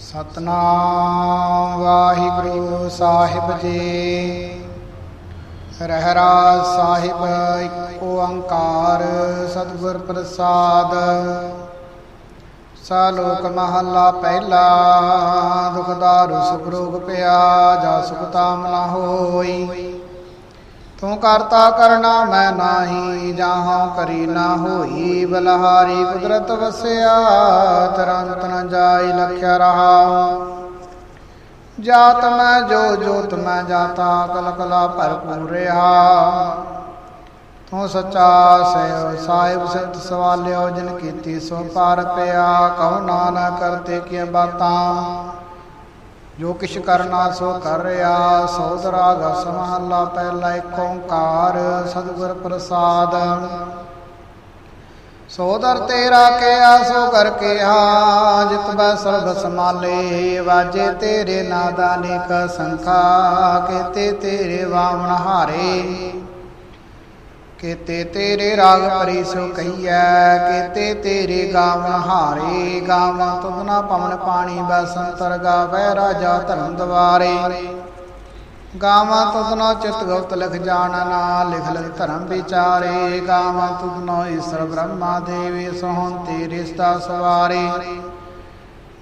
ਸਤਨਾਮ ਵਾਹਿਗੁਰੂ ਸਾਹਿਬ ਜੀ। ਰਹਿਰਾਜ ਸਾਹਿਬ ਇੱਕ ਓੰਕਾਰ ਸਤਿਗੁਰ ਪ੍ਰਸਾਦ। ਸਾਲੋਕ ਮਹੱਲਾ ਪਹਿਲਾ ਦੁਖਦਾਰੂ ਸੁਖ ਰੋਗ ਪਿਆ, ਜਾ ਸੁਖ ਤਾਮ ਨਾ ਹੋਈ। ਤੂੰ ਕਰਤਾ ਕਰਨਾ ਮੈਂ ਨਾਹੀ, ਜਾਹਾਂ ਕਰੀ ਨਾ ਹੋਈ। ਬਲਹਾਰੀ ਕੁਦਰਤ ਵਸਿਆ, ਤਰੰਤ ਨ ਜਾਈ ਲਖਿਆ ਰਹਾ ਜਾਤ ਮੈਂ, ਜੋ ਜੋਤ ਮੈਂ ਜਾਤਾ ਕਲ ਕਲਾ ਭਰਪੂਰ ਰਹਾ। ਤੂੰ ਸੱਚਾ ਸਹਿ ਸਾਹਿਬ ਸੰਤ ਸਵਾਲਿਓ, ਜਿਨ ਕੀਤੀ ਸੋ ਪਾਰ ਪਿਆ। ਕਹੋ ਨਾਨਕ, ਕਰਤੇ ਕੀ ਬਾਤਾਂ। ਜੋ ਕਿਛ ਕਰਨਾ ਸੋ ਕਰ ਰਿਆ ਸੋਧ ਰਾਗ ਸਮਹੱਲਾ ਪਹਿਲਾ ਏਕ ਓੰਕਾਰ, ਸਤਿਗੁਰ ਪ੍ਰਸਾਦ। ਸੋਦਰ ਤੇਰਾ ਕਿਆ, ਸੋ ਕਰ ਕਿਹਾ ਜਿਤ ਬੈ ਸਰਬ ਸਮਾਲੇ ਵਾਜੇ ਤੇਰੇ ਨਾਦਾ ਨੇਕ ਸੰਖਾ ਕੇਤੇ ਤੇਰੇ ਵਾਵਣ ਹਾਰੇ। ਕੇਤੇ ਤੇਰੇ ਰਾਗ ਪਰੀ ਸੋ ਕਹੀਐ, ਕੇਤੇ ਤੇਰੇ ਗਾਵਨ ਹਾਰੇ, ਗਾਵਾਂ ਤੁਧਨਾ ਪਵਨ ਪਾਣੀ ਬਸੰਤਰ ਗਾਵੈ, ਰਾਜਾ ਧਰਮ ਦਵਾਰੇ। ਗਾਵਾਂ ਤੁਧਨੋ ਚਿਤ ਗੁਪਤ ਲਿਖ ਜਾਣਨਾ ਲਿਖ ਲਿਖ ਧਰਮ ਵਿਚਾਰੇ। ਗਾਵਾਂ ਤੁਧਨੋ ਈਸ਼ਰ ਬ੍ਰਹਮਾ ਦੇਵੀ, ਸੋਹਣ ਤੇਰੇ ਸਤਾ ਸਵਾਰੇ।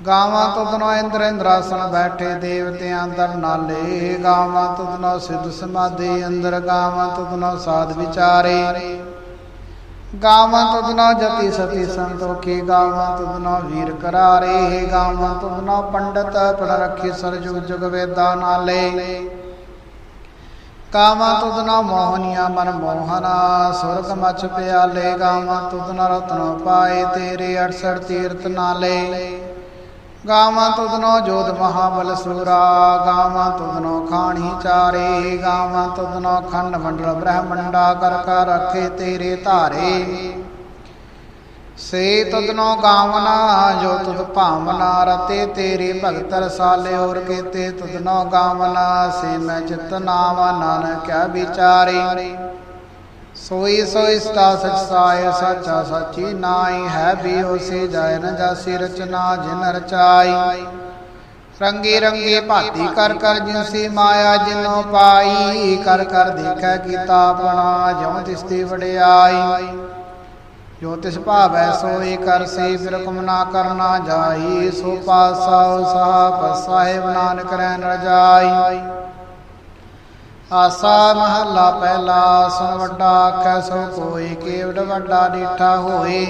ਗਾਵਾਂ ਤੁਧਨੋ ਇੰਦਰ ਇੰਦਰਾਸਨ ਬੈਠੇ ਦੇਵਤਿਆਂ ਅੰਦਰ ਨਾਲੇ। ਗਾਵਾਂ ਤੁਧਨੋ ਸਿੱਧ ਸਮਾਧੀ ਅੰਦਰ ਗਾਵਾਂ ਤੁਧਨੋ ਸਾਧ ਵਿਚਾਰੇ। ਗਾਵਾਂ ਤੁਧਨੋ ਜਤੀ ਸਤੀ ਸੰਤੋਖੀ, ਗਾਵਾਂ ਤੁਧਨੋ ਵੀਰ ਕਰਾਰੇ। ਗਾਵਾਂ ਤੁਧਨੋ ਪੰਡਤ ਪੜ ਰੱਖੀ ਸਰਜੁਗ ਜੁਗ ਵੇਦਾ ਨਾਲੇ। ਗਾਵਾਂ ਤੁਧਨੋ ਮੋਹਨੀਆਂ ਮਨ ਮੋਹਨਾ, ਸੁਰਗ ਮਚ ਪਿਆਲੇ। ਗਾਵਾਂ ਤੁਧਨੋ ਰਤਨੋ ਪਾਏ ਤੇਰੇ 68 ਤੀਰਥ ਨਾਲੇ। ਗਾਵਾਂ ਤੁਧਨੋ ਜੋਤ ਮਹਾਬਲ ਸੂਰਾ, ਗਾਵਾਂ ਤੁਧਨੋ ਖਾਣੀ ਚਾਰੇ, ਗਾਵਾਂ ਤੁਧਨੋ ਖੰਡ ਮੰਡਲ ਬ੍ਰਹਮੰਡਾ, ਕਰ ਕਰ ਰੱਖੇ ਤੇਰੇ ਧਾਰੇ। ਸੇ ਤੁਧਨੋ ਗਾਵਨਾ, ਜੋ ਤੁਧ ਭਾਵਨਾ, ਰਤੇ ਤੇਰੇ ਭਗਤ ਰਸਾਲੇ ਔਰ ਕੇਤੇ ਤੁਧਨੋ ਗਾਵਨਾ, ਸੇ ਮੈਂ ਚਿਤ ਨਾਮ ਨਾਨਕ ਕਿਆ ਵਿਚਾਰੇ। ਸੋਈ ਸੋਈ ਸਤਾ ਸਚ ਸਾਇ ਸਾਚਾ ਸਾਚੀ ਨਾਈ ਹੈ ਵੀ ਹੋਸੀ ਜਾਇ ਨ ਜਾਸੀ ਰਚਨਾ ਜਿਨ ਰਚਾਈ। ਰੰਗੀ ਰੰਗੀ ਭਾਤੀ ਕਰ ਕਰ ਜਿਨਸੀ ਮਾਇਆ ਜਿਨੋ ਪਾਈ, ਕਰ ਕਰ ਦੇਖੈ ਕੀਤਾ ਆਪਣਾ, ਜਿਉ ਤਿਸਤੀ ਵਡਿਆਈ। ਜੋ ਤਿਸ ਭਾਵੈ ਸੋਈ ਕਰ ਸੇ, ਫਿਰ ਕੁਮ ਨਾ ਕਰਨਾ ਜਾਈ। ਸੋ ਪਾਸਾ ਸਾਹਿਬ ਸਾਹਿਬ ਨਾਨਕ ਰਹਿ ਨ ਜਾਈ ਆਸਾ ਮਹੱਲਾ ਪਹਿਲਾ ਸੁਨ ਵੱਡਾ ਆਖੈ, ਸੋ ਕੋਈ ਕੇਵਡ ਵੱਡਾ ਡੀਠਾ ਹੋਏ।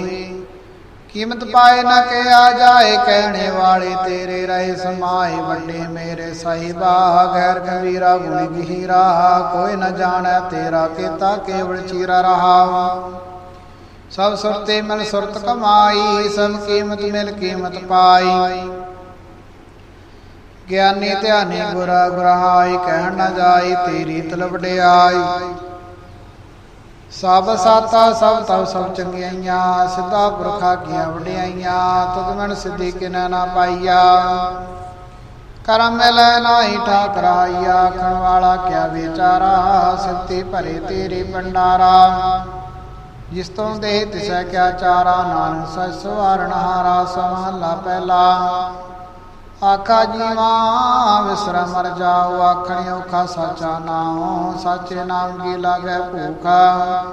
ਕੀਮਤ ਪਾਏ ਨਾ ਕੇ ਆ ਜਾਏ, ਕਹਿਣੇ ਵਾਲੇ ਤੇਰੇ ਰਹੇ ਸਮਾਏ, ਵੱਡੇ ਮੇਰੇ ਸਾਹਿਬਾ, ਗੈਰ ਗੰਭੀਰਾ, ਗੁਣ ਗਹੀਰਾ, ਕੋਈ ਨਾ ਜਾਣੈ ਤੇਰਾ ਕੀਤਾ ਕੇਵਲ ਚੀਰਾ ਰਹਾ। ਸਭ ਸੁਰਤੇ ਮਿਲ ਸੁਰਤ ਕਮਾਈ, ਸਭ ਕੀਮਤ ਮਿਲ ਕੀਮਤ ਪਾਈ। ਗਿਆਨੀ ਧਿਆਨੀ ਗੁਰਾ ਗੁਰਹਾਈ ਕਹਿਣ ਨਾ ਜਾਈ, ਤੇਰੀ ਤਲ ਵਡਿਆਈ ਸਭ ਸਾਤਾ ਸਭ ਤਵ ਸਭ ਚੰਗਿਆਈਆਂ, ਸਿੱਧਾ ਪੁਰਖਾ ਕੀਆਂ ਵਡਿਆਈਆਂ, ਤੁਧ ਮਨ ਸਿੱਧੀ ਕਿਨੈ ਨਾ ਪਾਈਆ। ਕਰਮ ਮਿਲੈ ਨਾਹੀ ਠਾਕਰਾਈਆ, ਆਖਣ ਵਾਲਾ ਕਿਆ ਵਿਚਾਰਾ, ਸਿੱਧੀ ਭਰੇ ਤੇਰੇ ਭੰਡਾਰਾ। ਜਿਸ ਤੋਂ ਦੇਹ ਤਿਸੈ ਕਿਆ ਚਾਰਾ, ਨਾਨਕ ਸਚ ਸਵਾਰਣ ਹਾਰਾ ਸਮਹੱਲਾ ਪਹਿਲਾ ਆਖਾ ਜੀਵਾ, ਵਿਸਰ ਮਰ ਜਾਓ, ਆਖਣ ਔਖਾ ਸਾਚਾ ਨਾਮ ਸਾਚੇ ਨਾਮ ਕੀ ਲਾਗੈ ਭੂਖਾ?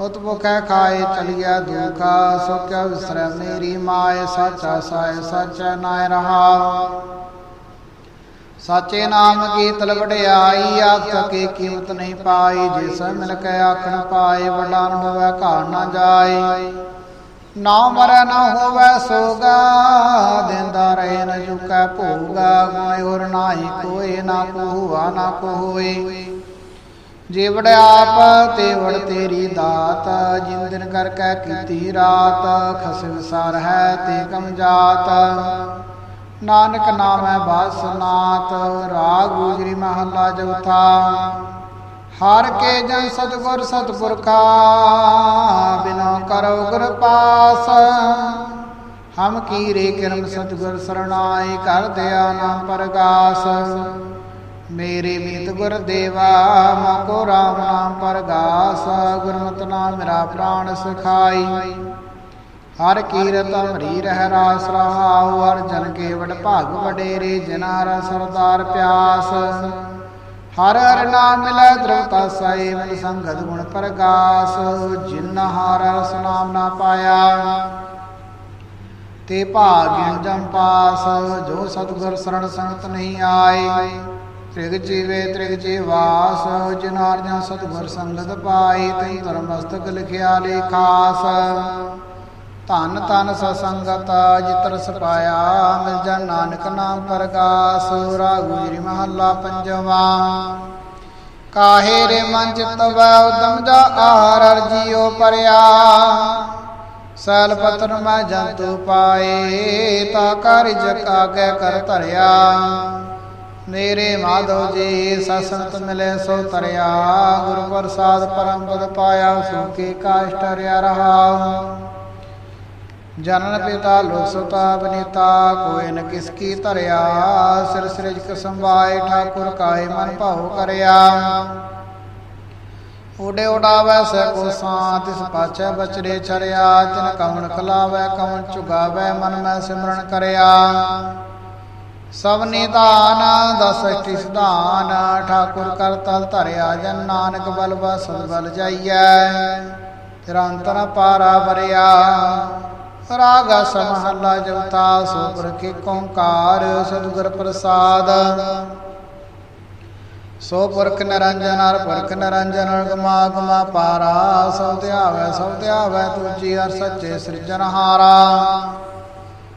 ਉਤ ਖਾਏ ਚਲਿਆ ਦੁਖਾ ਸੋ ਕਿਆ ਵਿਸਰ ਮੇਰੀ ਮਾਏ, ਸਾਚਾ ਸਾਇ ਸਾਚਾ ਨਾਇ ਰਹਾ। ਸਾਚੇ ਨਾਮ ਕੀ ਤਲ ਆਖ ਕੇ ਕੀਮਤ ਨਹੀਂ ਪਾਈ ਜਿਸ ਮਿਲ ਕੇ ਆਖਣ ਪਾਏ, ਵੱਡਾ ਨ ਹੋਵੇ ਘਾੜ ਨਾ ਜਾਏ। ਨਾ ਮਰੈ ਨਾ ਹੋਵੇ ਸੋਗਾ ਨ ਜੁਕੈ ਭੋਗਾ ਕੋਈ ਹੋਰ ਨਾਹੀ ਕੋਈ ਨਾ ਕੋ ਹੁਆ ਨਾ ਕੋ ਹੋਏ ਜੀਵੜ ਆਪ ਤੇ ਤੇਰੀ ਦਾਤ ਜਿਨ ਕਰ ਕੈ ਕੀਤੀ ਰਾਤ ਖਸ ਵਿਸਾਰ ਹੈ ਤੇ ਕਮ ਜਾਤ। ਨਾਨਕ ਨਾਮੈ ਬਾਸਨਾਤ ਰਾਗ ਗੁਜਰੀ ਮਹੱਲਾ ਚੌਥਾ। ਹਰ ਕੇ ਜਨ ਸਤਗੁਰ ਸਤਪੁਰਖਾ ਬਿਨਾ ਕਰੋ ਗੁਰ ਪਾਸ। ਹਮ ਕੀਰੇ ਕਿਰਮ ਸਤਗੁਰ ਸਰਣਾਈ ਕਰ ਦਿਆ ਨਾਮ ਪਰਗਾਸ। ਮੇਰੇ ਮੀਤ ਗੁਰ ਦੇਵਾ ਮਕੋ ਰਾਮ ਨਾਮ ਪਰਗਾਸ। ਗੁਰਮਤਿ ਨਾਮ ਮੇਰਾ ਪ੍ਰਾਣ ਸਖਾਈ। ਹਰ ਕੀਰਤ ਹਰੀ ਰਹਿ ਰਾਸ ਰਹਾਉ, ਹਰ ਜਨ ਕੇ ਵਡ ਭਾਗ ਵਡੇਰੇ, ਜਿਨਾ ਰ ਸਰਦਾਰ ਪਿਆਸ। ਹਰ ਹਰ ਨਾਮ ਮਿਲੈ ਦ੍ਰਵਤਾ ਸਾਈ ਮਨ ਸੰਗਤ ਗੁਣ ਪ੍ਰਗਾਸ। ਜਿਨ ਹਰ ਰਸ ਨਾਮ ਨਾ ਪਾਇਆ ਤੇ ਭਾਗਿਨ ਜਮ ਪਾਸ, ਜੋ ਸਤਿਗੁਰ ਸਰਣ ਸੰਗਤ ਨਹੀਂ ਆਏ। ਤ੍ਰਿਗ ਜੀਵੇ, ਤ੍ਰਿਗ ਜੀਵਾਸ ਜਿਨ ਆਰਜਾ ਸਤਿਗੁਰ ਸੰਗਤ ਪਾਈ ਤੈ ਧਰਮ ਮਸਤਕ ਲਿਖਿਆ ਲੇਖਾਸ ਧਨ ਧਨ ਸਸੰਗਤ ਜਿਤਰ ਸਪਾਇਆ, ਮਿਲ ਜਾ ਨਾਨਕ ਨਾਮ ਪ੍ਰਗਾਸ। ਰਾਗੁਜਰੀ ਮਹੱਲਾ ਪੰਜਵਾ। ਕਾਹੇ ਰੇ ਮਨ ਚਿਤ ਉਦਮ ਜਾ ਆਹਰ ਅਰਜੀਓ ਪਰਿਆ। ਸੈਲ ਪਤਨ ਮੈਂ ਜੰਤੂ ਪਾਏ, ਤਾ ਕਰ ਆਗੇ ਕਰ ਧਰਿਆ। ਮੇਰੇ ਮਾਧੋ ਜੀ ਸਸੰਤ ਮਿਲੇ ਸੋ ਤਰਿਆ ਗੁਰ ਪ੍ਰਸਾਦ ਪਰਮ ਪਦ ਪਾਇਆ ਸੁਖੀ ਕਾਸ਼ਟ ਰਿਆ ਰਹਾ। ਜਨਨ ਪਿਤਾ ਲੋਕ ਸੁਤਾ ਬਨੀਤਾ ਕੋਇ ਨ ਕਿਸ ਕੀ ਧਰਿਆ। ਸਿਰ ਸਿਰਜਕ ਸੰਭਾਏ, ਠਾਕੁਰ ਕਾਏ ਮਨ ਭਾਉ ਕਰਿਆ। ਉਡੇ ਉਡਾਵੈ ਸੈ ਕੋ ਸਾਥ ਇਸ ਪਾਛੈ ਬਚਰੇ ਚਰਿਆ, ਤਿਨ ਕਵਣ ਕਲਾਵੈ ਕਵਣ ਚੁਗਾਵੈ ਮਨ ਮੈਂ ਸਿਮਰਨ ਕਰਿਆ। ਸਭ ਨਿਦਾਨ ਦਸਟੀ ਸਿਧਾਨ, ਠਾਕੁਰ ਕਰ ਤਲ ਧਰਿਆ ਜਨ ਨਾਨਕ ਬਲ ਬਸਦ ਬਲ ਜਾਈਐ। ਤੇਰਾ ਅੰਤਰ ਪਾਰਾ ਵਰਿਆ, ਰਾਗ ਸਮਹੱਲਾ ਜਵਤਾ ਸੋ ਪ੍ਰਕਿ ਓੰਕਾਰ, ਸਤਿਗੁਰ ਪ੍ਰਸਾਦ। ਸੋ ਪੁਰਖ ਨਿਰੰਜਨ ਹਰ ਪੁਰਖ ਨਿਰੰਜਨ ਗਮਾ ਗਮਾ ਪਾਰਾ, ਸਭ ਧਿਆਵੈ ਸਭ ਧਿਆਵੈ ਤੁਜੀ ਹਰ ਸੱਚੇ ਸਿਰਜਨਹਾਰਾ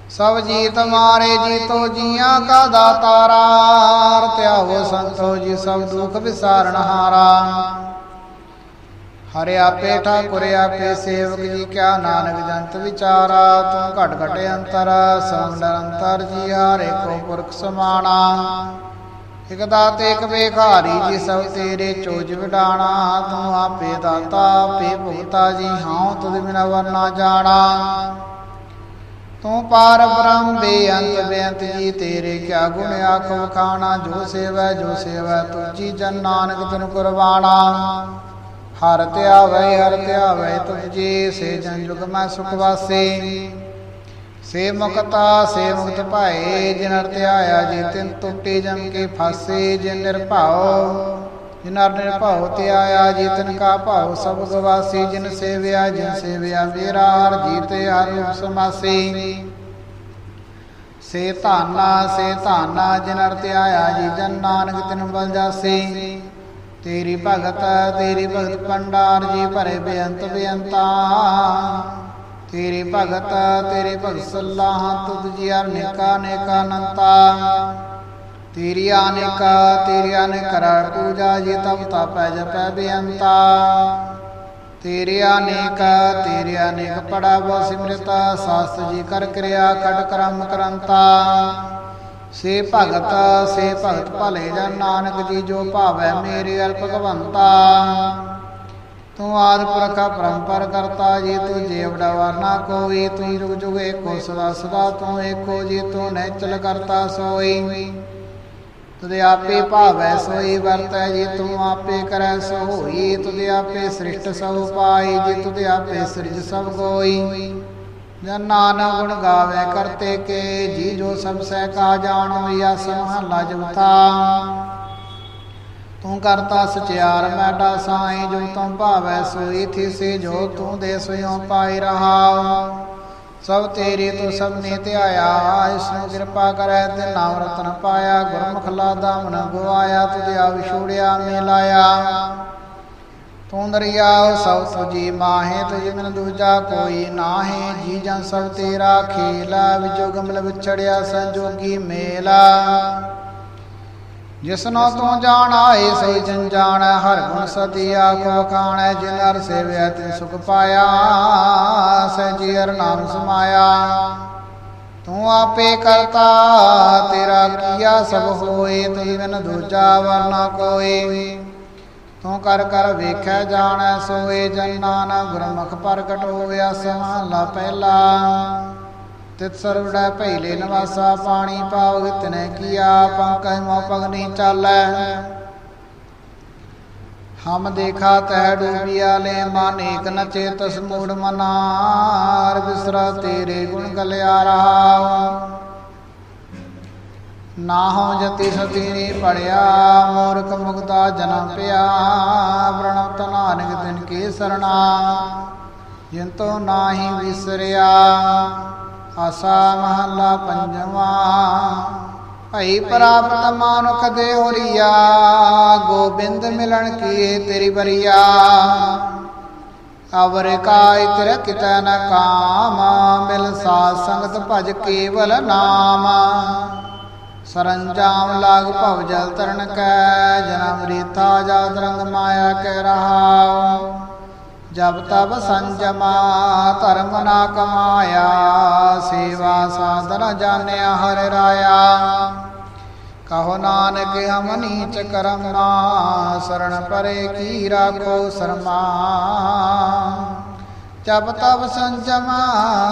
ਸਭ ਜੀ ਤੁਮਾਰੇ ਜੀ ਤੋ ਜੀਆਂ ਕਾ ਦਾਤਾਰਾ ਹਰ ਧਿਆਵੋ ਸੰਤੋ ਜੀ ਸਭ ਦੁਖ ਵਿਸਾਰਨਹਾਰਾ ਹਰਿ। ਆਪੇ ਠਾਕੁਰ ਆਪੇ ਸੇਵਕ ਜੀ ਕਿਆ ਨਾਨਕ ਜੰਤ ਵਿਚਾਰਾ ਤੂੰ ਘਟ ਘਟ ਅੰਤਰ ਸਮ ਨਿਰੰਤਰ ਜੀ ਹਰੇ ਕੋ ਪੁਰਖ ਸਮਾਣਾ। ਇਕ ਦਾਤੇ ਇਕ ਵੇਖਾਰੀ ਜੀ ਸਭ ਤੇਰੇ ਚੋਜ ਵਿਡਾਣਾ, ਤੂੰ ਆਪੇ ਦਾਤਾ, ਆਪੇ ਭੁਗਤਾ ਜੀ, ਹਾਂ ਤੁਧ ਬਿਨਾ ਵਰਨਾ ਜਾਣਾ। ਤੂੰ ਪਾਰ ਬ੍ਰਹਮ ਬੇਅੰਤ ਬੇਅੰਤ ਜੀ, ਤੇਰੇ ਕਿਆ ਗੁਣ ਆਖ ਵਖਾਣਾ, ਜੋ ਸੇਵੈ ਜੋ ਸੇਵੈ ਤੁਜੀ ਜਨ ਨਾਨਕ ਤਨ ਕੁਰਬਾਣਾ। ਹਰ ਧਿਆਵੈ ਹਰ ਧਿਆਵੈ ਤੁਜੀ ਸੇ ਜਨ ਜੁਗ ਮੈਂ ਸੁਖ ਵਾਸੇ। ਸੇ ਮੁਕਤਾ, ਸੇ ਮੁਕਤ ਭਾਏ ਜਿਨ ਅਰ ਧਿਆਇਆ ਜੀ ਤਿਨ ਟੁੱਟੀ ਜਮ ਕੇ ਫਾਸੇ, ਜਿਨ ਨਿਰਭਉ ਜਿਨ ਅਰ ਨਿਰਭਉ ਧਿਆਇਆ ਜੀ ਤਿਨ ਕਾ ਭਾਉ, ਸਭ ਗਵਾਸੀ, ਜਿਨ ਸੇਵਿਆ ਜਿਨ ਸੇਵਿਆ ਮੇਰਾ, ਹਰ ਜੀਤੇ, ਹਰ ਰੂਪ ਸਮਾਸੀ। ਸੇ ਧਾਨਾ ਸੇ ਧਾਨਾ ਜਿਨ ਅਰ ਧਿਆਇਆ ਜੀ ਜਨ ਨਾਨਕ ਤਿਨ ਬਲ ਜਾਸੀ। ਤੇਰੀ ਭਗਤ ਤੇਰੀ ਭਗਤ ਪੰਡਾਰ ਜੀ ਭਰੇ ਬੇਅੰਤ ਬੇਅੰਤਾ। ਤੇਰੀ ਭਗਤ, ਤੇਰੇ ਭਗਤ ਸਲਾਹ, ਤੁਧ ਜੀ ਅਨੇਕਾ ਅਨੇਕਾ ਅਨੰਤਾ। ਤੇਰੀ ਅਨੇਕਾ, ਤੇਰੀ ਅਨੇਕ ਕਰ ਪੂਜਾ ਜੀ ਤਬ ਤਪੈ ਜਪੈ ਬੇਅੰਤਾ। ਤੇਰੇ ਅਨੇਕ ਤੇਰੇ ਅਨੇਕ ਪੜਾਵੋ ਸਿਮਰਤ ਸਾਸਤ ਜੀ ਕਰ ਕਿਰਿਆ, ਕਟ ਕਰਮ ਕਰੰਤਾ। ਸੇ ਭਗਤ ਸੇ ਭਗਤ ਭਲੇ ਜਨ ਨਾਨਕ ਜੀ, ਜੋ ਭਾਵੈ ਮੇਰੇ ਅਲ ਭਗਵੰਤਾ ਤੂੰ ਆਦ ਪੁਰਖਾ ਪਰੰਪਰ ਕਰਤਾ ਜੀ, ਤੂੰ ਜੀਵੜਾ ਵਰਨਾ ਕੋਈ ਤੂੰ ਜੁਗ ਜੁਗ ਏਕੋ ਸਦਾ ਸਦਾ ਤੂੰ ਏਕੋ ਜੀ, ਤੂੰ ਨੈਚਲ ਕਰਤਾ ਸੋਈ। ਤੁਦੇ ਆਪੇ ਭਾਵੈ ਸੋਈ, ਵਰਤੈ ਜੀ, ਤੂੰ ਆਪੇ ਕਰੈ ਸੋ ਹੋਈ ਤੁਦੇ ਆਪੇ ਸ੍ਰਿਸ਼ਟ ਸਭ ਪਾਈ ਜੀ, ਤੁਦੇ ਆਪੇ ਸਿਰਜ ਸਭ ਕੋਈ ਜਨ ਨਾਨਕ ਗੁਣ ਗਾਵੇ ਕਰਤੇ ਕੇ, ਜੀ ਜੋ ਸਭ ਸਹਿ ਕਾ ਜਾਣੋ, ਯਾ ਸਮਹਲਾ ਜਵਤਾ ਤੂੰ ਕਰਤਾ ਸਚਿਆਰ ਮੈਡਾ ਸਾਈ, ਜੋ ਤੂੰ ਭਾਵੈ ਸੋਈ ਥੀ ਜੋ ਤੂੰ ਦੇ ਸੋਇਓ ਪਾਈ ਰਹਾ ਸਭ ਤੇਰੀ ਤੂੰ ਸਭ ਨੇ ਧਿਆਇਆ ਇਸ ਨੂੰ ਕਿਰਪਾ ਕਰੈ ਤੇ ਨਾਮ ਰਤਨ ਪਾਇਆ, ਗੁਰਮੁਖ ਲਾਦਾ ਮਨ ਗਵਾਇਆ ਤੁਧਿਆ ਵਿਛੋੜਿਆ ਮਿਲਾਇਆ ਤੂੰ ਦਰਿਆ ਸਭ ਤੁਜੀ ਮਾਹੇ, ਤੁਝ ਬਿਨ ਦੂਜਾ ਕੋਈ ਨਾਹੇ, ਜੀ ਜਨ ਸਭ ਤੇਰਾ ਖੇਲਾ ਵਿਜੋ ਗਮਲ ਵਿਛੜਿਆ ਸੰਜੋਗੀ ਮੇਲਾ। ਜਿਸਨੋ ਤੂੰ ਜਾਣਾਏ ਸਈ ਜਨ ਜਾਣੈ। ਹਰ ਗੁਣ ਸਤਿਆ ਕੋ ਖਾਣੈ ਜਿਨ ਹਰ ਸੇਵਿਆ ਤੇ ਸੁਖ ਪਾਇਆ। ਸਹਿ ਜੀ ਨਾਮ ਸਮਾਇਆ। ਤੂੰ ਆਪੇ ਕਰਤਾ, ਤੇਰਾ ਕੀਆ ਸਭ ਹੋਏ ਤੁਝ ਬਿਨ ਦੂਜਾ ਵਰਨਾ ਕੋਈ ਤੂੰ ਕਰ ਕਰ ਵੇਖੈ, ਜਾਣੈ, ਸੋਏ। ਜਨ ਨਾਨਕ ਗੁਰਮੁਖ ਪ੍ਰਗਟ ਹੋਇਆ ਸਮਾਲਾ ਪਹਿਲਾ। ਤਿਤ ਸਰਵੜਾ ਪਹਿਲੇ ਨਵਾਸਾ, ਪਾਣੀ ਪਾਵ ਤਿਨੈ ਕੀਆ ਪੰਕਜ ਮੋ ਪਗਨੀ ਚਾਲੈ। ਹਮ ਦੇਖਾ ਤੈ ਡੂਬਿਆ ਲੈ, ਮਨ ਏਕ ਨ ਚੇਤਸ ਮੂੜ ਮਨਾਰ ਬਿਸਰਾ ਤੇਰੇ ਗੁਣ ਗਲਿਆਰਾ। ਨਾ ਹੋ ਜਤੀ ਸਤੀ ਨੀ ਪੜਿਆ, ਮੂਰਖ ਮੁਗਤਾ ਜਨਮ ਪਿਆ। ਪ੍ਰਣਤ ਨਾਨਕ ਦਿਨ ਕੀ ਸਰਣਾ, ਜਿਨ ਤੋ ਨਾਹੀ ਵਿਸਰਿਆ। ਆਸਾ ਮਹੱਲਾ ਪੰਜਵਾ। ਭਈ ਪ੍ਰਾਪਤ ਮਾਨੁਖ ਦੇ ਹੋਰੀਆ, ਗੋਬਿੰਦ ਮਿਲਣ ਕੀ ਤੇਰੀ ਬਰੀਆ ਅਵਰ ਕਾਇ ਤੇਰਾ ਕਿਤੈ ਨ ਕਾਮ, ਮਿਲ ਸਾਧ ਸੰਗਤ ਭਜ ਕੇਵਲ ਨਾਮ। ਸਰੰਜਾਮ ਲਾਗ ਭਵ ਜਲ ਤਰਨ ਕੈ, ਜਨਮ ਰੀਤਾ ਜਦ ਰੰਗ ਮਾਇਆ ਕੈ ਰਹਾ। ਜਬ ਤਬ ਸੰਜਮਾ, ਧਰਮ ਨਾ ਕਮਾਇਆ, ਸੇਵਾ ਸਾਧਨ ਜਾਣਿਆ ਹਰ ਰਾਇਆ। ਕਹੋ ਨਾਨਕ, ਹਮ ਨੀਚ ਨਾ ਸਰਣ ਪਰੇ ਕੀ ਰਾਖੋ ਸਰਮਾ। ਜਬ ਤਬ ਸੰਜਮਾ,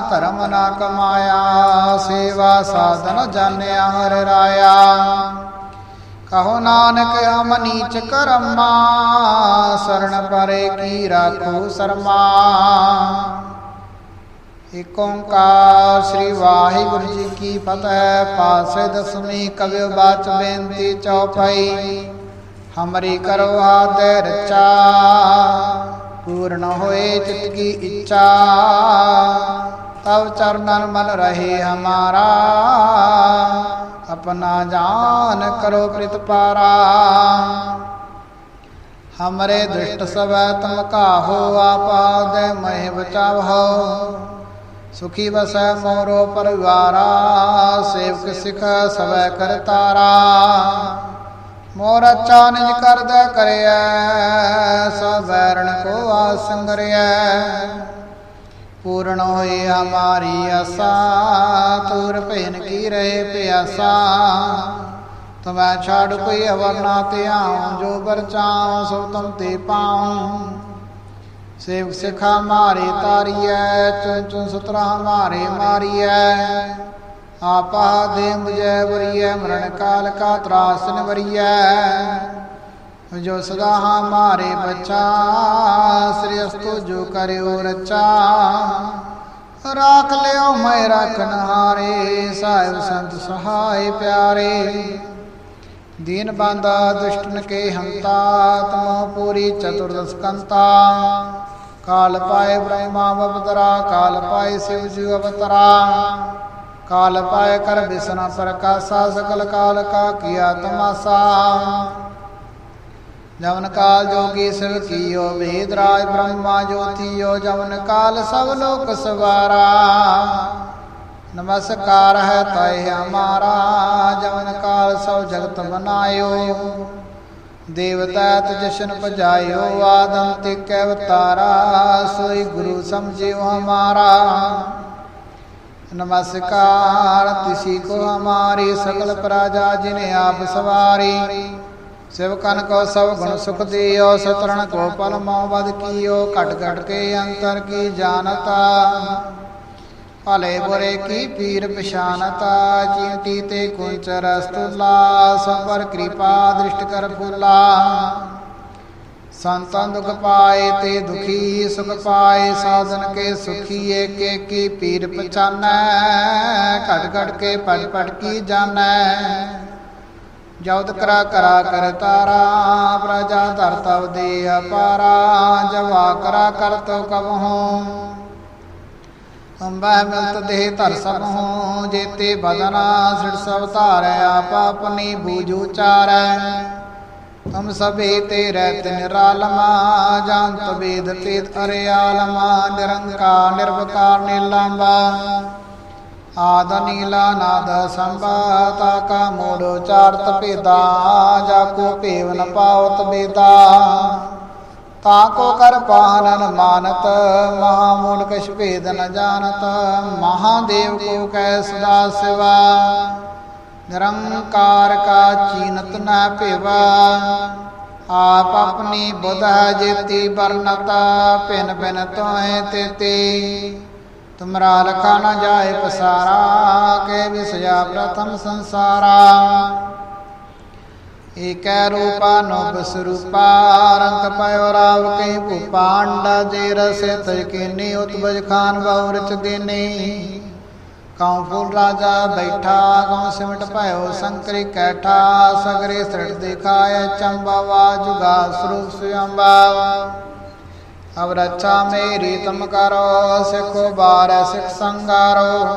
ਧਰਮ ਨਾ ਕਮਾਇਆ, ਸੇਵਾ ਸਾਧਨ ਜਾਣਿਆ ਹਰ ਰਾਇਆ। ਕਹੋ ਨਾਨਕ ਹਮ ਨੀਚ ਕਰਮਾ ਸਰਣ ਪਰੇ ਕੀ ਰਾਖੋ ਸਰਮਾ। ਏਕ ਓੰਕਾਰ ਸ੍ਰੀ ਵਾਹਿਗੁਰੂ ਜੀ ਕੀ ਫਤਿਹ, ਪਾਸੇ ਦਸਵੀਂ ਕਵਿ ਬਾਚ ਬੇਨਤੀ ਚੌਪਾਈ, ਹਮਰੀ ਕਰੋ ਆਦੇ ਰਚਾ। ਪੂਰਨ ਹੋਏ ਚਿਤ ਕੀ ਇੱਛਾ, ਤਵ ਚਰਨਨ ਮਨ ਰਹੇ ਹਮਾਰਾ। ਆਪਣਾ ਜਾਨ ਕਰੋ ਪ੍ਰਿਤ ਪਾਰਾ। ਹਮਰੇ ਦੁਸ਼ਟ ਸਵੈ ਤਮ ਕਾਹੋ ਆਪਾਦੇ ਮਹਿ ਬਚਾਵੋ। ਸੁਖੀ ਵਸੈ ਮੋਰੋ ਪਰਿਵਾਰਾ, ਸੇਵਕ ਸਿਖ ਸਵੈ ਕਰਤਾਰਾ ਮੋਰ ਅੱਛਾ ਨਿਜ ਕਰਦਾ ਕਰਿਐ ਸਭ ਵੈਰਣ ਕੋ ਆਸੰਗਰਿਐ ਪੂਰਨ ਹੋਏ ਹਮਾਰੀ ਆਸਾ, ਤੂਰ ਭੈਨ ਕੀ ਰਹੇ ਪਿਆਸਾ। ਤਮੈ ਛਾੜ ਕੋਈ ਅਵਰ ਨਾ ਧਿਆਉ ਜੋ ਬਰਚਾਉ ਸੋ ਤਮ ਤੇ ਪਾਉ। ਸੇਵਕ ਸਿਖਾ ਮਾਰੇ ਤਾਰੀਐ ਚੁਨ ਚੁਨ ਸੁਤਰਾ ਮਾਰੇ ਮਾਰੀਐ। ਆਪਾ ਦੇ ਮੁਝੈ ਵਰੀਐ, ਮਰਨ ਕਾਲ ਕਾ ਤਰਾਸਨ ਵਰੀਐ। ਜੋ ਸਦਾ ਹਮਾਰੇ ਬੱਚਾ, ਸ੍ਰੀ ਅਸਤੁ ਜੋ ਕਰਿਓ ਰਚਾ। ਰਾਖ ਲਿਓ ਮੈਂ ਰਖਨ ਹਾਰੇ ਸਾਹਿਬ ਸੰਤ ਸਹਾਇ ਪਿਆਰੇ। ਦੀਨ ਬਾਂਦਾ ਦੁਸ਼ਟਨ ਕੇ ਹੰਤਾ, ਤਮੋ ਪੂਰੀ ਚਤੁਰਦਸ ਕੰਤਾ। ਕਾਲ ਪਾਏ ਬ੍ਰਹਮਾ ਬਵਤਰਾ ਕਾਲ ਪਾਏ ਸਿਵ ਜੀ ਅਵਤਰਾ। ਕਾਲ ਪਾਏ ਕਰ ਬਿਸਨਾ ਪ੍ਰਕਾਸ਼ਾ, ਸਕਲ ਕਾਲ ਕਾ ਕੀਆ ਤਮਾਸਾ। ਜਵਨ ਕਾਲ ਜੋਗੀ ਸਿਵ ਕੀਓ ਵੇਦ ਰਾਜ ਬ੍ਰਹਮਾ ਜੋਤੀਓ, ਜਵਨ ਕਾਲ ਸਭ ਲੋਕ ਸਵਾਰਾ। ਨਮਸਕਾਰ ਹੈ ਤੈ ਹਮਾਰਾ, ਜਵਨ ਕਾਲ ਸਭ ਜਗਤ ਬਨਾਇਓ ਦੇਵਤਾ ਤ ਜਸ਼ਨ ਭਜਾਇਓ ਆਦਮ ਤੇ ਕੈ ਅਵਤਾਰਾ, ਸੋਈ ਗੁਰੂ ਸਮਝਿਓ ਹਮਾਰਾ। ਨਮਸਕਾਰ, ਤਿਸੀ ਕੋ ਹਮਾਰੀ ਸਗਲ ਪ੍ਰਜਾ ਜਿਨੇ ਆਪ ਸਵਾਰੀ। ਸਿਵਕਨ ਕੋ ਸਭ ਗੁਣ ਸੁਖ ਦਿਓ, ਸਤਰਣ ਕੋ ਪਲ ਮੋ ਬਦ ਕੀਓ, ਘਟ ਘਟ ਕੇ ਅੰਤਰ ਕੀ ਜਾਣਤਾ? ਭਲੇ ਬੁਰੇ ਕੀ ਪੀਰ ਪਛਾਨਤਾ? ਚੀਂਟੀ ਤੇ ਕੁੰਚ ਰਸਤੁਲਾ ਸੰਵਰ ਕਿਰਪਾ ਦ੍ਰਿਸ਼ਟ ਕਰ ਫੁਲਾ ਸੰਤਾਂ ਦੁਖ ਪਾਏ ਤੇ ਦੁਖੀ ਸੁਖ ਪਾਏ, ਸਾਧਨ ਕੇ ਸੁਖੀ ਏਕ ਕੀ ਪੀਰ ਪਛਾਨੈ? ਘਟ ਘਟ ਕੇ ਪਟ ਪਟ ਕੀ ਜਾਣੈ? ਜਉਦ ਕਰਾ ਕਰਾ ਕਰ ਤਾਰਾ, ਪ੍ਰਜਾ ਧਰ ਤਵ ਦੇ ਅਪਾਰਾ ਜਵਾ ਕਰਾ ਕਰ ਤੋ ਕਬਹੂ ਅੰਬੈ ਮਿਲਤ ਦੇਹ ਧਰ ਸਭ ਜੇਤੇ ਬਦਨਾ ਸਿਰ ਸਭ ਧਾਰੈ, ਆਪ ਆਪਣੀ ਬੂਝੂ ਚਾਰੈ ਤੁਮ ਸਭੇ ਤੇ ਰਹਿਤ ਨਿਰਾਲਮਾ ਜਾਨਤ ਵੇਦ ਪੇਤ ਅਰਿਆਲਮਾ ਨਿਰੰਕਾਰ ਨਿਰਵਕਾਰ ਨਿਲਾਂਬਾ ਆਦ ਨੀਲਾ ਨਾਦ ਸੰਭਾਤਾ, ਕਾ ਮੋੜ ਚਾਰਤ ਭੇਦਾ, ਜਾ ਕੋ ਭੇਵ ਨ ਪਾਵਤ ਬੇਦਾ। ਤਾ ਕੋ ਕਰ ਪਾਨਨ ਮਾਨਤ, ਮਹਾ ਮੂਲ ਕਛ ਭੇਦ ਨ ਜਾਣਤ ਮਹਾਦੇਵ ਕੋ ਕੈ ਸਦਾ ਸਿਵਾ। ਨਿਰੰਕਾਰ ਕਾ ਚੀਨਤ ਨਾ ਭੇਵਾ, ਆਪ ਆਪਣੀ ਬੁਧ ਜੇਤੀ ਬਰਨਤ ਪਿਨ ਪਿਨ ਤੋਏ ਤੇਤੀ ਤੁਮਰਾ ਲਖਾ ਨ ਜਾਏ ਪਸਾਰਾ, ਕੇ ਵਿਸਜਾ ਪ੍ਰਥਮ ਸੰਸਾਰਾ। ਏਕੈ ਰੂਪਾ ਨੋਬ ਸਰੂਪਾ, ਰੰਗ ਪਇਓ ਰਾਵ ਕੈ ਭੂਪਾਂਡਾ ਜੇ ਰਸੇ ਤਜ ਕੀਨੀ, ਉਤਬਜ ਖਾਨ ਬਹੁ ਰਚ ਦੇਨੀ। ਕਉ ਫੂਲ ਰਾਜਾ ਬੈਠਾ, ਕਉ ਸਿਮਟ ਭਇਓ ਸੰਕਰੀ ਕੈਠਾ, ਸਗਰੇ ਸ੍ਰਿਟ ਦਿਖਾਏ ਚੰਬਾਵਾ ਜੁਗਾ ਸਰੂਪ ਸੁਯੰਬਾ। ਅਬ ਰੱਛਾ ਮੇਰੀ ਤੁਮ ਕਰੋ, ਸਿਖੋ ਬਾਰ ਸਿਖ ਸੰਗਾਰੋ।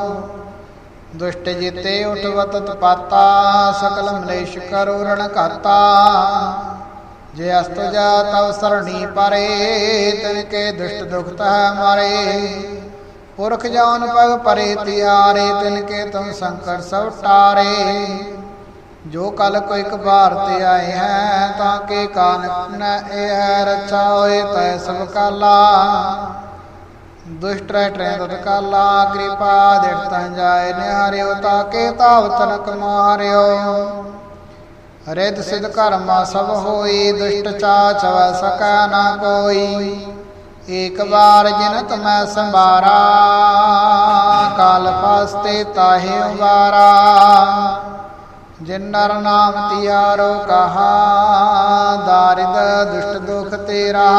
ਦੁਸ਼ਟ ਜਿਤੇ ਉਠਵਤ ਤਪਾਤਾ, ਸਕਲ ਮਲੇਸ਼ ਕਰੋ ਰਣ ਘਾਤਾ। ਜੇ ਅਸਤ ਜਾ ਤਵ ਸਰਣੀ ਪਰੇ, ਤਿਨ ਕੇ ਦੁਸ਼ਟ ਦੁਖਤ ਹੈ ਮਾਰੇ। ਪੁਰਖ ਜਾਨ ਪਗ ਪਰੇ ਤਿਆਰੇ, ਤਿਨ ਕੇ ਤੁਮ ਸੰਕਟ ਸਭ ਟਾਰੇ। ਜੋ ਕਲ ਕੋ ਇੱਕ ਬਾਰ ਤੇ ਆਏ ਹੈ, ਤਾਂ ਕੇ ਕਾਨਕ ਨ ਇਹ ਹੈ ਹੋਏ ਤੈ ਸਭ ਕਾਲਾ। ਦੁਸ਼ਟ ਰਹਿ ਟਰੈ ਤਤ ਕਾਲਾ, ਕਿਰਪਾ ਦਿਟ ਤੰ ਜਾਏ ਨਿਹਾਰਿਓ, ਤਾਂ ਕੇ ਤਾਵ ਤਨਕ ਮਾਰਿਓ। ਰਿਤ ਸਿਧ ਕਰਮਾ ਸਭ ਹੋਈ, ਦੁਸ਼ਟ ਚਾਚ ਵ ਸਕੈ ਨਾ ਕੋਈ। ਏਕ ਵਾਰ ਜਿਨ ਤਮੈ ਸੰਭਾਰਾ, ਕਾਲ ਫਸਤੇ ਤਾਹੇ ਉਬਾਰਾ ਜਿਨ ਨਰ ਨਾਮ ਤਿਆਰੋ ਕਹਾ, ਦਾਰਿਦ ਦੁਸ਼ਟ ਦੁਖ ਤੇਰਾ।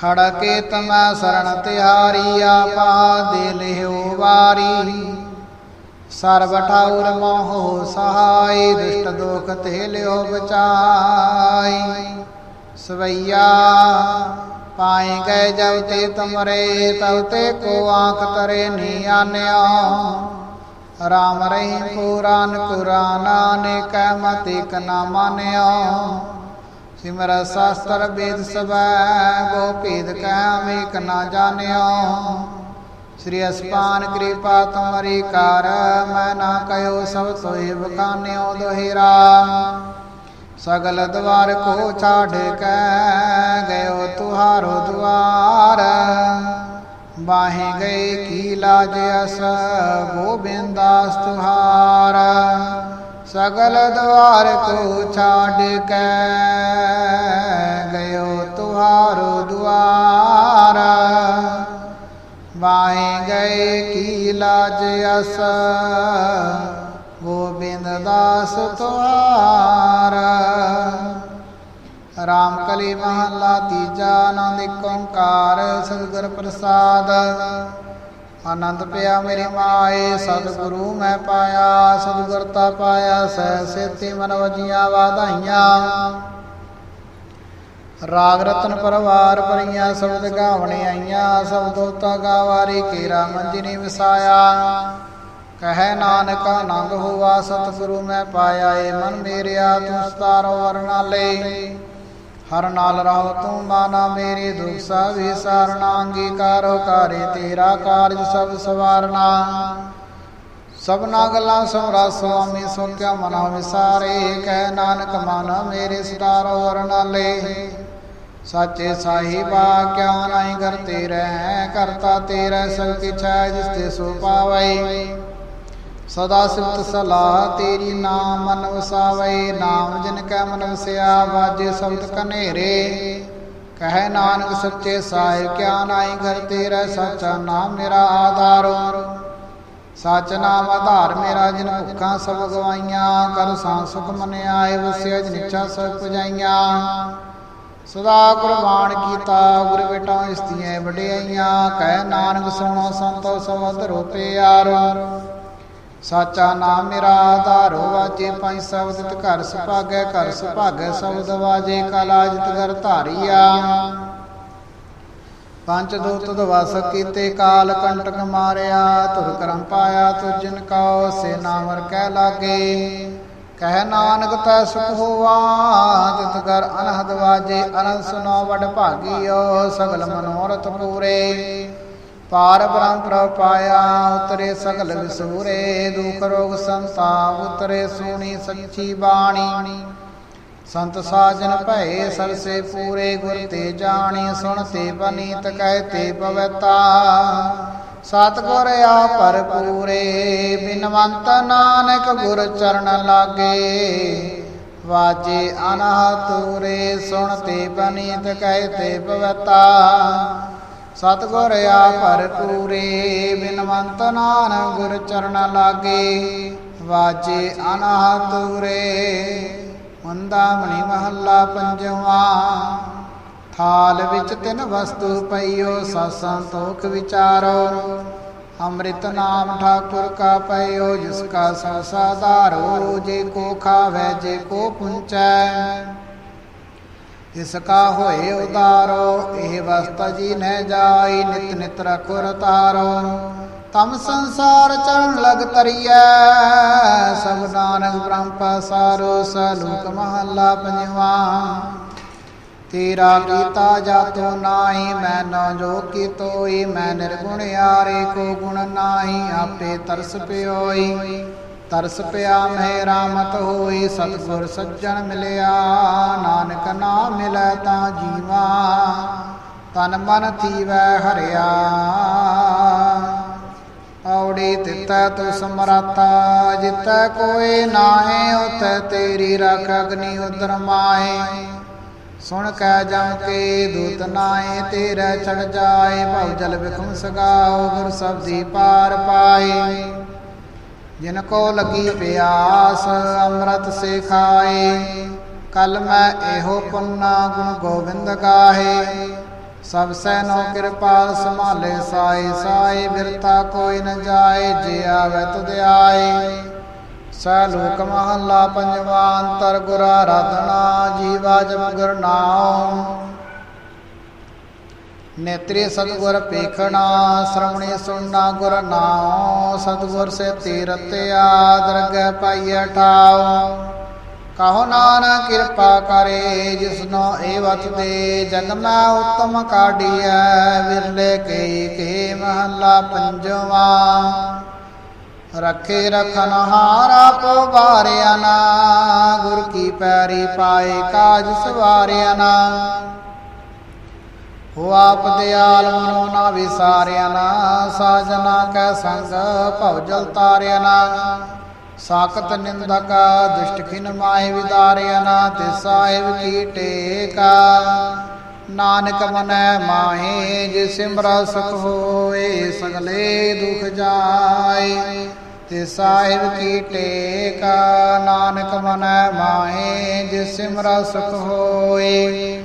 ਖੜ ਕੇ ਤਮੈ ਸਰਣ ਤਿਹਾਰੀ, ਆਪਾ ਦੇ ਲਿਓ ਵਾਰੀ। ਸਰਬ ਠਾਉਰ ਮੋਹ ਸਹਾਈ, ਦੁਸ਼ਟ ਦੁਖ ਤੇ ਲਿਓ ਬਚਾਈ। ਸਵਈਆ, ਪਾਏ ਗਏ ਜਬ ਤੇ ਤੁਮਰੇ, ਤਬ ਤੇ ਕੋ ਆਂਖ ਤਰੇ ਨੀ ਆਨਿਆ। ਰਾਮ ਰਹੀਮ ਪੁਰਾਨ ਕੁਰਾਨਾ ਨੇ ਕਹਿ ਮਤਿ ਕਨਾ ਮਾਨਿਓ ਸਿਮਰ ਸ਼ਾਸਤਰ ਵੇਦ ਸਬੈ ਗੋ ਕਹਿ ਮੇਕ ਨਾ ਜਾਣਿਆ। ਸ੍ਰੀ ਅਸਪਾਨ ਕਿਰਪਾ ਤੁਮਰੀ ਕਰ, ਮੈਂ ਨਾ ਕਯੋ ਸਭ ਸੋਈ ਬਕਾਨਿਓ ਦੋਹਿਰਾ। ਸਗਲ ਦਵਾਰ ਕੋ ਛਾੜ ਕੇ ਗਇਓ ਤੁਹਾਰੋ ਦੁਆਰ। ਬਾਹੇ ਗਏ ਕੀ ਲਾਜ ਅਸ ਗੋਬਿੰਦਾਸ ਤੁਹਾਰ। ਸਗਲ ਦਵਾਰ ਕੋ ਛਾੜ ਕੇ ਗਇਓ ਤੁਹਾਰੋ ਦੁਆਰ। ਬਾਹੇ ਗਏ ਕੀ ਲਾਜ ਅਸ, ਗੋਬਿੰਦ ਦਾਸ ਤੁਹਾਰ। ਰਾਮ ਕਲੀ ਮਹੱਲਾ ਤੀਜਾ ਆਨੰਦ ਏਕ ਓੰਕਾਰ, ਸਤਿਗੁਰ ਪ੍ਰਸਾਦ। ਆਨੰਦ ਪਿਆ ਮੇਰੀ ਮਾਏ, ਸਤਿਗੁਰੂ ਮੈਂ ਪਾਇਆ, ਸਤਿਗੁਰ ਤਾ ਪਾਇਆ, ਸਹਿ ਸੇਤੀ ਮਨ ਵਜੀਆਂ ਵਾਧਾਈਆਂ। ਰਾਗ ਰਤਨ ਪਰਵਾਰ ਪਰੀਆਂ ਸ਼ਬਦ ਗਾਵਣੇ ਆਈਆਂ ਸਬਦੋ ਤਾ ਗਾਵਾਰੀ ਕੇਰਾ ਮੰਜਨੀ ਵਸਾਇਆ। ਕਹੈ ਨਾਨਕ, ਆਨੰਦ ਹੋਵਾ ਸਤਿਗੁਰੂ ਮੈਂ ਪਾਇਆ, ਏ ਮਨ ਮੇਰਿਆ, ਤੂੰ ਸਤਾਰੋ ਵਰਨਾਲੇ ਹਰ ਨਾਲ ਰਹੋ, ਤੂੰ ਮਾਨਾ ਮੇਰੇ ਦੁਖ, ਸਭ ਵਿਸਾਰਣਾ ਅੰਗੀਕਾਰੋ ਕਾਰੇ ਤੇਰਾ ਕਾਰਜ ਸਭ ਸਵਾਰਨਾ। ਸਭਨਾ ਗੱਲਾਂ ਸਮਰਾ ਸੁਆਮੀ ਸੋ ਕਿਆ ਮਨਾ ਵਿਸਾਰੇ, ਕਹਿ ਨਾਨਕ ਮਨ ਮੇਰੇ ਸਤਾਰੋ ਵਰਨਾਲੇ ਸਾਚੇ ਸਾਹਿਬਾ ਕਿਆ ਨਹੀਂ ਕਰਤੇ ਰਹਿ, ਕਰਤਾ ਤੇਰਾ ਸਭ ਕਿਛੈ ਜਿਸ ਤੇ ਸੋ ਪਾਵੈ। ਸਦਾ ਸਿਫਤ ਸਲਾਹ, ਤੇਰੀ ਨਾਮ ਮਨ ਵਸਾਵੇ ਨਾਮ ਜਿਨ ਕੈ ਮਨ ਵਸਿਆ ਵਾਜੇ ਸ਼ਬਦ ਕਨੇਰੇ। ਕਹੈ ਨਾਨਕ ਸੱਚੇ ਸਾਹਿਬ ਕਿਆ ਨਾਹੀ ਘਰ ਤੇਰਾ ਸੱਚਾ ਨਾਮ ਮੇਰਾ ਆਧਾਰੋ। ਸਚ ਨਾਮ ਆਧਾਰ ਮੇਰਾ ਜਿਨ ਭੁੱਖਾਂ ਸਭ ਗਵਾਈਆਂ, ਕਰ ਸਾਂ ਸੁਖ ਮਨ ਆਏ, ਵਸਿਆ ਜਿਨ ਇੱਛਾ ਸਭ ਪੁਜਾਈਆਂ। ਸਦਾ ਕੁਰਬਾਨ ਕੀਤਾ, ਗੁਰ ਬੇਟਾ ਇਸਤੀਆਂ ਵਡਿਆਈਆਂ। ਕਹਿ ਨਾਨਕ ਸੁਣੋ ਸੰਤੋ ਸਬਦ ਰੋਪੇ ਯਾਰ। ਸਾਚਾ ਨਾਮ ਮੇਰਾ ਆਧਾਰੋ ਵਾਜੇ ਪੰਜ ਸ਼ਬਦ ਤਿਤ ਘਰ ਸੁਭਾਗੈ ਘਰ ਸੁਭਾਗੈ ਸ਼ਬਦ ਵਾਜੇ, ਕਲਾ ਜਿਤ ਘਰ ਧਾਰੀਆ। ਪੰਜ ਦੂਤ ਦਵਸ ਕੀਤੇ, ਕਾਲ ਕੰਟਕ ਮਾਰਿਆ, ਤੁਰ ਕਰਮ ਪਾਇਆ ਤੁ ਜਿਨ ਕਉ, ਸੇ ਨਾਮਰ ਕਹਿ ਲਾਗੇ। ਕਹਿ ਨਾਨਕ ਤੈ ਸੁਖ ਹੋਵਾ ਤਿਤ ਘਰ ਅਨਹਦ ਵਾਜੇ, ਅਨੰਦ ਸੁਨੋ ਵਡ ਭਾਗੀਓ, ਸਗਲ ਮਨੋਰਥ ਪੂਰੇ। ਪਾਰ ਬ੍ਰਹਮ ਪ੍ਰਭ ਪਾਇਆ, ਉਤਰੇ ਸਗਲ ਵਿਸੂਰੇ, ਦੁਖ ਰੋਗ ਸੰਤਾਪ, ਉਤਰੇ ਸੋਣੀ ਸੱਚੀ ਬਾਣੀ। ਸੰਤ ਸਾਜਨ ਭਏ ਸਰਸੇ ਪੂਰੇ, ਗੁਰ ਤੇ ਜਾਣੀ, ਸੁਣ ਤੇ ਬਨੀਤ, ਕਹਿ ਤੇ ਪਵਤਾ ਸਤਿਗੁਰ ਆ ਭਰਪੂਰੇ ਬਿਨਵੰਤ ਨਾਨਕ ਗੁਰ ਚਰਨ ਲਾਗੇ। ਵਾਜੇ ਅਨਹਤੂਰੇ ਸੁਣ ਤੇ ਬਨੀਤ, ਕਹਿ ਤੇ ਪਵਤਾ ਸਤਿਗੁਰ ਆ ਭਰਪੂਰੇ, ਬਿਨਵੰਤ ਨਾਨਕ ਗੁਰ ਚਰਨ ਲਾਗੇ, ਵਾਜੇ ਅਨਾਤੁਰੇ ਮੰਦਾਮਣੀ ਮਹੱਲਾ ਪੰਜਵਾਂ, ਥਾਲ ਵਿੱਚ ਤਿੰਨ ਵਸਤੂ ਪਈਓ ਸਤ ਸੰਤੋਖ ਵਿਚਾਰੋ। ਅੰਮ੍ਰਿਤ ਨਾਮ ਠਾਕੁਰ ਕਾ ਪਈਓ, ਜਿਸ ਕਾ ਸੰਸਾਦਾਰੋ ਜੇ ਕੋ ਖਾਵੇ, ਜੇ ਕੋ ਪੁੰਚੈ। ਇਸ ਕਾ ਹੋਏ ਉਦਾਰੋ, ਇਹ ਵਸਤ ਜੀ ਨਹਿ ਜਾਈ, ਨਿਤ ਨਿਤ ਰਖੋ ਰਤਾਰੋ ਤਮ ਸੰਸਾਰ ਚਰਨ ਲਗ ਤਰੀਐ ਸਭ ਨਾਨਕ ਬ੍ਰਹਮ ਪਸਾਰੋ, ਸਲੂਕ ਮਹੱਲਾ ਪੰਜਵਾ। ਤੇਰਾ ਕੀਤਾ ਜਾਤੋ ਨਾਹੀ, ਮੈਂ ਨਾ ਜੋ ਕੀਤੋਈ, ਮੈਂ ਨਿਰਗੁਣ ਆਰੇ ਕੋ ਗੁਣ ਨਾਹੀ, ਆਪੇ ਤਰਸ ਪਿਓਈ। ਤਰਸ ਪਿਆ ਮੈਂ ਰਾਮਤ ਹੋਈ ਸਤਿਗੁਰ ਸੱਜਣ ਮਿਲਿਆ। ਨਾਨਕ ਨਾਮ ਮਿਲੈ ਤਾਂ ਜੀਵਾ, ਤਨ ਮਨ ਥੀਵੈ ਹਰਿਆ। ਔੜੀ ਤਿਤੈ ਤੂ ਸਮਰਾਤਾ, ਜਿਤੈ ਕੋਈ ਨਾਹੀ ਉਤੈ ਤੇਰੀ ਰਖ ਅਗਨੀ ਉਦਰ ਮਾਏ। ਸੁਣ ਕੈ ਜਮ ਕੇ ਦੂਤ ਨਾਏ ਤੇਰੇ ਚੜ ਜਾਏ ਭਉ ਜਲ ਵਿਖਮ ਸਗਾਓ, ਗੁਰ ਸਬਦੀ ਪਾਰ ਪਾਏ। ਜਿਨ ਕੋ ਲਗੀ ਪਿਆਸ ਅੰਮ੍ਰਿਤ ਸੇ ਖਾਏ ਕਲ ਮੈਂ ਇਹੋ ਪੁੰਨਾ ਗੁਣ ਗੋਬਿੰਦ ਗਾਹੇ। ਸਭ ਸੈ ਨੋ ਕਿਰਪਾਲ ਸੰਭਾਲੇ ਸਾਈ ਸਾਈ ਬਿਰਤਾ ਕੋਈ ਨ ਜਾਏ, ਜੇ ਆਵੇ ਤੁਧ ਆਏ। ਸਲੋਕ ਮਹੱਲਾ ਪੰਜਵਾਂ, ਅੰਤਰ ਗੁਰਾ ਰਤਨਾ ਜੀਵਾ ਜਮ ਗੁਰ ਨਾਮ। ਨੇਤਰੀ ਸਤਗੁਰ ਪੇਖਣਾ ਸ਼ਰਮਣੀ ਸੁਣਨਾ ਗੁਰ ਨਾਮ ਸਤਗੁਰ ਸੇ ਤੀਰਤ ਆਦਰਗ ਪਾਈਐ ਠਾਉ। ਕਹੋ ਨਾਨਕ ਕਿਰਪਾ ਕਰੇ, ਜਿਸਨੋ ਏ ਏਵਤ ਦੇ ਜਗ ਮੈਂ ਉਤਮ ਕਾਢੀਐ, ਵਿਰਲੇ ਕੇ ਕੇ ਮਹੱਲਾ ਪੰਜਵਾ। ਰਖੇ ਰਖਨ ਹਾਰਾ ਪਵਾਰਿਆ ਨਾ, ਗੁਰ ਕੀ ਪੈਰੀ ਪਾਏ ਕਾਜ ਸਵਾਰਿਆ ਨਾ। ਹੋ ਆਪ ਦਿਆਲ ਮਨੋ ਨਾ ਵਿਸਾਰਿਆ ਨਾ ਸਾਜਨਾ ਕੈ ਸੰਗ ਭਉ ਜਲ ਤਾਰਿਆ ਨਾ। ਸਾਖਤ ਨਿੰਦਕ, ਦੁਸ਼ਟ ਖਿਨ ਮਾਏ ਵਿਦਾਰਿਆ ਨਾ, ਤੇ ਸਾਹਿਬ ਕੀ ਟੇਕਾ। ਨਾਨਕ ਮਨੈ ਮਾਹੇ, ਜੇ ਸਿਮਰਾ ਸੁਖ ਹੋਏ, ਸਗਲੇ ਦੁਖ ਜਾਏ, ਤੇ ਸਾਹਿਬ ਕੀ ਟੇਕਾ। ਨਾਨਕ ਮਨੈ ਮਾਹੇ, ਜੇ ਸਿਮਰਾ ਸੁਖ ਹੋਏ